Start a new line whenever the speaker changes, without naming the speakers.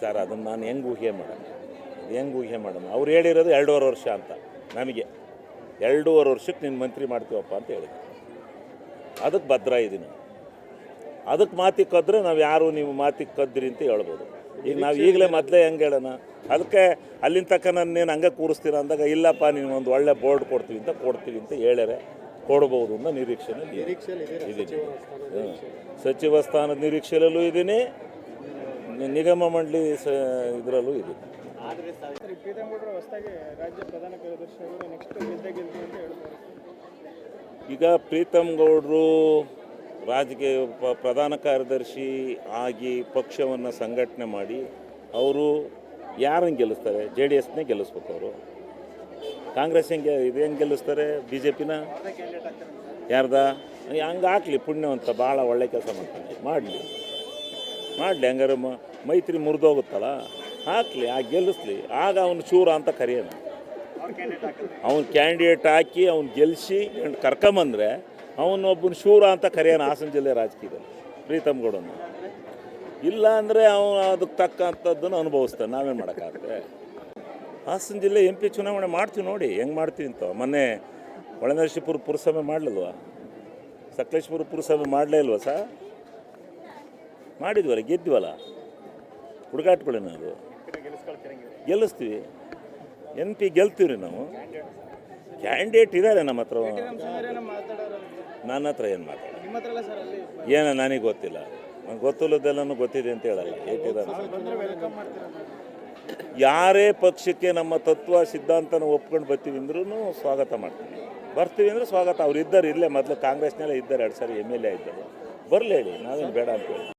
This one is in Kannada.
ಸರ್ ಅದನ್ನು ನಾನು ಹೆಂಗೆ ಊಹೆ ಮಾಡೋಣ ಹೆಂಗೆ ಊಹೆ ಮಾಡೋಣ ಅವ್ರು ಹೇಳಿರೋದು ಎರಡೂವರೆ ವರ್ಷ ಅಂತ. ನಮಗೆ ಎರಡೂವರೆ ವರ್ಷಕ್ಕೆ ನಿನ್ನ ಮಂತ್ರಿ ಮಾಡ್ತೀವಪ್ಪ ಅಂತ ಹೇಳಿದ್ರು. ಅದಕ್ಕೆ ಭದ್ರ ಇದ್ದೀನಿ ಅದಕ್ಕೆ ಮಾತಿಗೆ ಕದ್ರೆ ನಾವು ಯಾರು ನೀವು ಮಾತಿಗೆ ಕದ್ರಿ ಅಂತ ಹೇಳ್ಬೋದು. ಈಗ ನಾವು ಈಗಲೇ ಮೊದಲೇ ಹೆಂಗೆ ಹೇಳೋಣ? ಅದಕ್ಕೆ ಅಲ್ಲಿನ ತಕ್ಕ ನಾನು ನೀನು ಹಂಗೆ ಕೂರಿಸ್ತೀರ ಅಂದಾಗ ಇಲ್ಲಪ್ಪ ನೀನು ಒಂದು ಒಳ್ಳೆ ಬೋರ್ಡ್ ಕೊಡ್ತೀವಿ ಅಂತ ಕೊಡ್ತೀವಿ ಅಂತ ಹೇಳ್ಯಾರೆ. ಕೊಡ್ಬೋದು ಅನ್ನೋ ನಿರೀಕ್ಷೆ ಇದ್ದೀನಿ. ಸಚಿವ ಸ್ಥಾನದ ನಿರೀಕ್ಷೆಯಲ್ಲೂ ಇದ್ದೀನಿ ನಿಗಮ ಮಂಡಳಿ ಸ ಇದರಲ್ಲೂ ಇದೆ.
ಸರಿ ಪ್ರೀತಂಗೌಡರು ಹೊಸದಾಗಿ ರಾಜ್ಯ ಪ್ರಧಾನ ಕಾರ್ಯದರ್ಶಿ ನೆಕ್ಸ್ಟ್ ಗೆದ್ದ ಗೆಲ್ತು ಅಂತ ಹೇಳ್ತಾರೆ
ಈಗ ಪ್ರೀತಮ್ ಗೌಡರು ರಾಜಕೀಯ ಪ- ಪ್ರಧಾನ ಕಾರ್ಯದರ್ಶಿ ಆಗಿ ಪಕ್ಷವನ್ನು ಸಂಘಟನೆ ಮಾಡಿ ಅವರು ಯಾರನ್ನು ಗೆಲ್ಲಿಸ್ತಾರೆ? ಜೆ ಡಿ ಎಸ್ನೇ ಗೆಲ್ಲಿಸ್ಬೇಕು ಅವರು. ಕಾಂಗ್ರೆಸ್ ಹೆಂಗೆ ಇದೇನು ಹೆಂಗೆ ಗೆಲ್ಲಿಸ್ತಾರೆ? ಬಿ ಜೆ ಪಿನ? ಯಾರ್ದ? ಹಂಗೆ ಹಾಕ್ಲಿ ಪುಣ್ಯವಂತ ಭಾಳ ಒಳ್ಳೆ ಕೆಲಸ ಮಾಡ್ತಾನೆ. ಮಾಡಲಿ. ಮಾಡಲಿ ಹಂಗಾರೆ ಮೈತ್ರಿ ಮುರಿದೋಗುತ್ತಲ್ಲ? ಹಾಕಲಿ, ಆ ಗೆಲ್ಲಿಸ್ಲಿ. ಆಗ ಅವನು ಶೂರ ಅಂತ ಕರೆಯೋಣ. ಅವನು ಕ್ಯಾಂಡಿಡೇಟ್ ಹಾಕಿ, ಅವ್ನು ಗೆಲ್ಲಿಸಿ ಕರ್ಕೊಂಬಂದರೆ ಅವನೊಬ್ಬನ ಶೂರ ಅಂತ ಕರೆಯೋಣ ಹಾಸನ ಜಿಲ್ಲೆ ರಾಜಕೀಯದಲ್ಲಿ. ಪ್ರೀತಮ್ ಗೌಡನ ಇಲ್ಲ ಅಂದರೆ ಅವನು ಅದಕ್ಕೆ ತಕ್ಕಂಥದ್ದನ್ನು ಅನುಭವಿಸ್ತಾನೆ. ನಾವೇನು ಮಾಡೋಕ್ಕಾಗುತ್ತೆ? ಹಾಸನ ಜಿಲ್ಲೆ ಎಂ ಪಿ ಚುನಾವಣೆ ಮಾಡ್ತೀವಿ ನೋಡಿ. ಹೆಂಗೆ ಮಾಡ್ತೀವಿ ಅಂತ. ಮೊನ್ನೆ ಒಳನರಸೀಪುರ ಪುರಸಭೆ ಮಾಡಲಿಲ್ವಾ? ಸಕಲೇಶ್ಪುರ ಪುರಸಭೆ ಮಾಡಲೇ ಇಲ್ವಾ ಸರ್? ಮಾಡಿದ್ವಲ್ಲ ಗೆದ್ವಲ್ಲ ಹುಡುಗಾಟ್ಗಳೇನ ನಾವು ಗೆಲ್ಲಿಸ್ತೀವಿ. ಎಂ ಪಿ ಗೆಲ್ತೀವಿ ರೀ ನಾವು. ಕ್ಯಾಂಡಿಡೇಟ್ ಇದ್ದಾರೆ ನಮ್ಮ ಹತ್ರ. ನನ್ನ ಹತ್ರ ಏನು ಮಾತಾಡ ಏನ ನನಗೆ ಗೊತ್ತಿಲ್ಲ. ನಂಗೆ ಗೊತ್ತಿಲ್ಲದೆಲ್ಲನೂ ಗೊತ್ತಿದೆ ಅಂತ ಹೇಳಲ್ಲ.
ಮಾಡ್ತೀರಾ
ಯಾರೇ ಪಕ್ಷಕ್ಕೆ ನಮ್ಮ ತತ್ವ, ಸಿದ್ಧಾಂತನ ಒಪ್ಕೊಂಡು ಬರ್ತೀವಿ ಅಂದ್ರೂ ಸ್ವಾಗತ ಮಾಡ್ತೀವಿ. ಬರ್ತೀವಿ ಅಂದರೆ ಸ್ವಾಗತ. ಅವ್ರು ಇದ್ದಾರೆ, ಇಲ್ಲೇ ಮೊದಲು ಕಾಂಗ್ರೆಸ್ನೆಲ್ಲ ಇದ್ದಾರೆ. ಎರಡು ಸಾರಿ ಎಂ ಎಲ್ ಎ ಇದ್ದಾರೆ. ಬರಲಿ ಹೇಳಿ, ನಾವೇನು ಬೇಡ ಅಂತ ಹೇಳಿ.